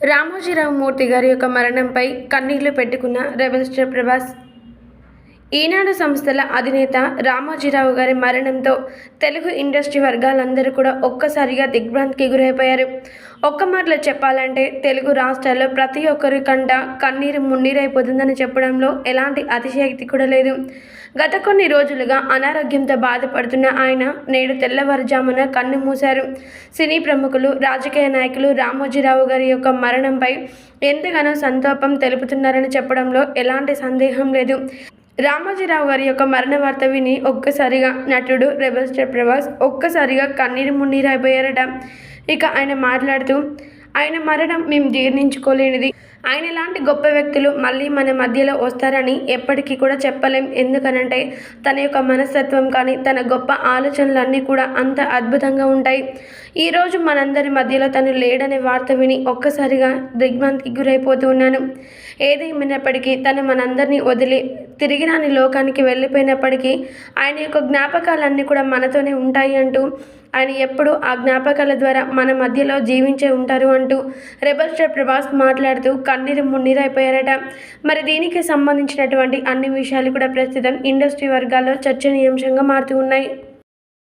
రామోజీరావు మూర్తి గారి యొక్క మరణంపై కన్నీళ్ళు పెట్టుకున్న రెబల్ స్టార్ ప్రభాస్ ఈనాడు సంస్థల అధినేత రామోజీరావు గారి మరణంతో తెలుగు ఇండస్ట్రీ వర్గాలందరూ కూడా ఒక్కసారిగా దిగ్భ్రాంతికి గురైపోయారు. ఒక్క మాటలో చెప్పాలంటే తెలుగు రాష్ట్రాల్లో ప్రతి ఒక్కరి కంట కన్నీరు మున్నీరైపోతుందని చెప్పడంలో ఎలాంటి అతిశయక్తి కూడా లేదు. గత కొన్ని రోజులుగా అనారోగ్యంతో బాధపడుతున్న ఆయన నేడు తెల్లవారుజామున కన్ను మూశారు. సినీ ప్రముఖులు రాజకీయ నాయకులు రామోజీరావు గారి యొక్క మరణంపై ఎంతగానో సంతాపం తెలుపుతున్నారని చెప్పడంలో ఎలాంటి సందేహం లేదు. రామోజీరావు గారి యొక్క మరణ వార్త విని ఒక్కసారిగా నటుడు రెబల్ స్టార్ ప్రభాస్ ఒక్కసారిగా కన్నీరు మున్నీరైపోయారట ఇక ఆయన మాట్లాడుతూ ఆయన మరణం మేము జీర్ణించుకోలేనిది. ఆయన లాంటి గొప్ప వ్యక్తులు మళ్ళీ మన మధ్యలో వస్తారని ఎప్పటికీ కూడా చెప్పలేం. ఎందుకనంటే తన యొక్క మనస్తత్వం కానీ తన గొప్ప ఆలోచనలన్నీ కూడా అంత అద్భుతంగా ఉంటాయి. ఈరోజు మనందరి మధ్యలో తను లేడనే వార్త విని ఒక్కసారిగా దిగ్భ్రాంతికి గురైపోతూ ఉన్నాను. ఏదేమైనప్పటికీ తను మనందరినీ వదిలి తిరిగి రాని లోకానికి వెళ్ళిపోయినప్పటికీ ఆయన యొక్క జ్ఞాపకాలన్నీ కూడా మనతోనే ఉంటాయి అంటూ ఆయన ఎప్పుడు ఆ జ్ఞాపకాల ద్వారా మన మధ్యలో జీవించే ఉంటారు అంటూ రెబల్ స్టార్ ప్రభాస్ మాట్లాడుతూ కన్నీరు మున్నీరైపోయారట. మరి దీనికి సంబంధించినటువంటి అన్ని విషయాలు కూడా ప్రస్తుతం ఇండస్ట్రీ వర్గాల్లో చర్చనీయాంశంగా మారుతూ ఉన్నాయి.